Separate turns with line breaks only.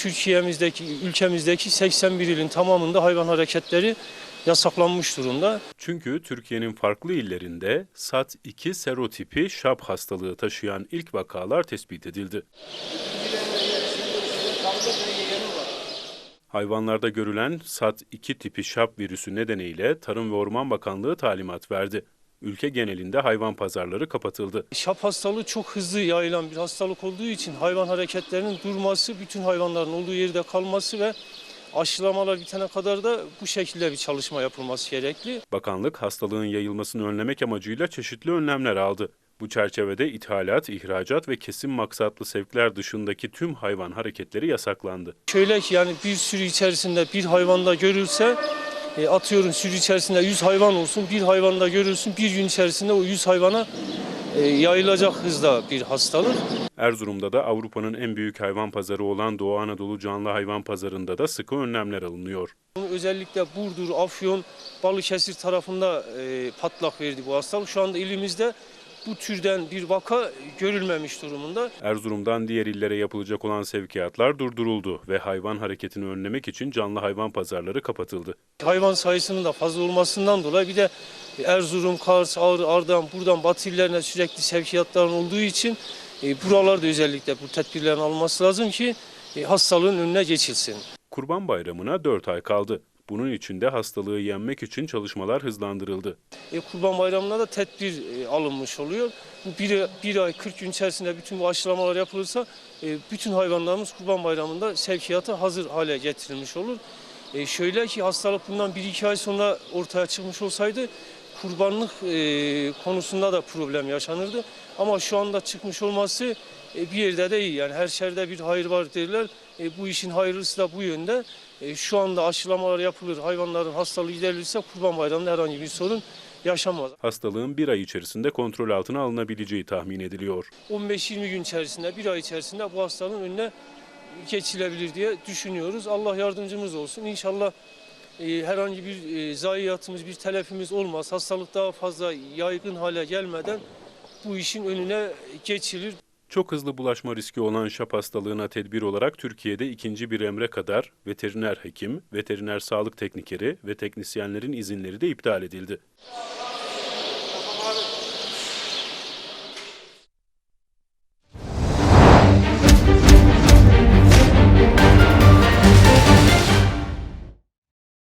Türkiye'mizdeki, ülkemizdeki 81 ilin tamamında hayvan hareketleri yasaklanmış durumda.
Çünkü Türkiye'nin farklı illerinde SAT2 serotipi şap hastalığı taşıyan ilk vakalar tespit edildi. Hayvanlarda görülen SAT2 tipi şap virüsü nedeniyle Tarım ve Orman Bakanlığı talimat verdi. Ülke genelinde hayvan pazarları kapatıldı.
Şap hastalığı çok hızlı yayılan bir hastalık olduğu için hayvan hareketlerinin durması, bütün hayvanların olduğu yerde kalması ve aşılamalar bitene kadar da bu şekilde bir çalışma yapılması gerekli.
Bakanlık hastalığın yayılmasını önlemek amacıyla çeşitli önlemler aldı. Bu çerçevede ithalat, ihracat ve kesim maksatlı sevkler dışındaki tüm hayvan hareketleri yasaklandı.
Şöyle ki yani bir sürü içerisinde bir hayvanda görülse e, atıyorum sürü içerisinde 100 hayvan olsun bir hayvanda görülsün bir gün içerisinde o 100 hayvana e, yayılacak hızda bir hastalık.
Erzurum'da da Avrupa'nın en büyük hayvan pazarı olan Doğu Anadolu Canlı Hayvan Pazarı'nda da sıkı önlemler alınıyor.
Özellikle Burdur, Afyon, Balıkesir tarafında e, patlak verdi bu hastalık. Şu anda ilimizde bu türden bir vaka görülmemiş durumunda.
Erzurum'dan diğer illere yapılacak olan sevkiyatlar durduruldu ve hayvan hareketini önlemek için canlı hayvan pazarları kapatıldı.
Hayvan sayısının da fazla olmasından dolayı bir de Erzurum, Kars, Ağrı, Ardahan buradan batı illerine sürekli sevkiyatların olduğu için e, buralarda özellikle bu tedbirlerin alınması lazım ki e, hastalığın önüne geçilsin.
Kurban Bayramı'na 4 ay kaldı. Bunun için de hastalığı yenmek için çalışmalar hızlandırıldı.
E, Kurban Bayramı'na da tedbir e, alınmış oluyor. Bu bir, bir ay 40 gün içerisinde bütün bu aşılamalar yapılırsa e, bütün hayvanlarımız Kurban Bayramı'nda sevkiyata hazır hale getirilmiş olur. E, şöyle ki hastalık bundan 1-2 ay sonra ortaya çıkmış olsaydı kurbanlık e, konusunda da problem yaşanırdı. Ama şu anda çıkmış olması e, bir yerde de iyi. Yani her şerde bir hayır var derler. E, bu işin hayırlısı da bu yönde. E, şu anda aşılamalar yapılır, hayvanların hastalığı giderilirse Kurban Bayramı'nda herhangi bir sorun yaşanmaz.
Hastalığın bir ay içerisinde kontrol altına alınabileceği tahmin ediliyor.
15-20 gün içerisinde, bir ay içerisinde bu hastalığın önüne geçilebilir diye düşünüyoruz. Allah yardımcımız olsun. İnşallah e, herhangi bir e, zayiatımız, bir telefimiz olmaz. Hastalık daha fazla yaygın hale gelmeden bu işin önüne geçilir.
Çok hızlı bulaşma riski olan şap hastalığına tedbir olarak Türkiye'de ikinci bir emre kadar veteriner hekim, veteriner sağlık teknikeri ve teknisyenlerin izinleri de iptal edildi.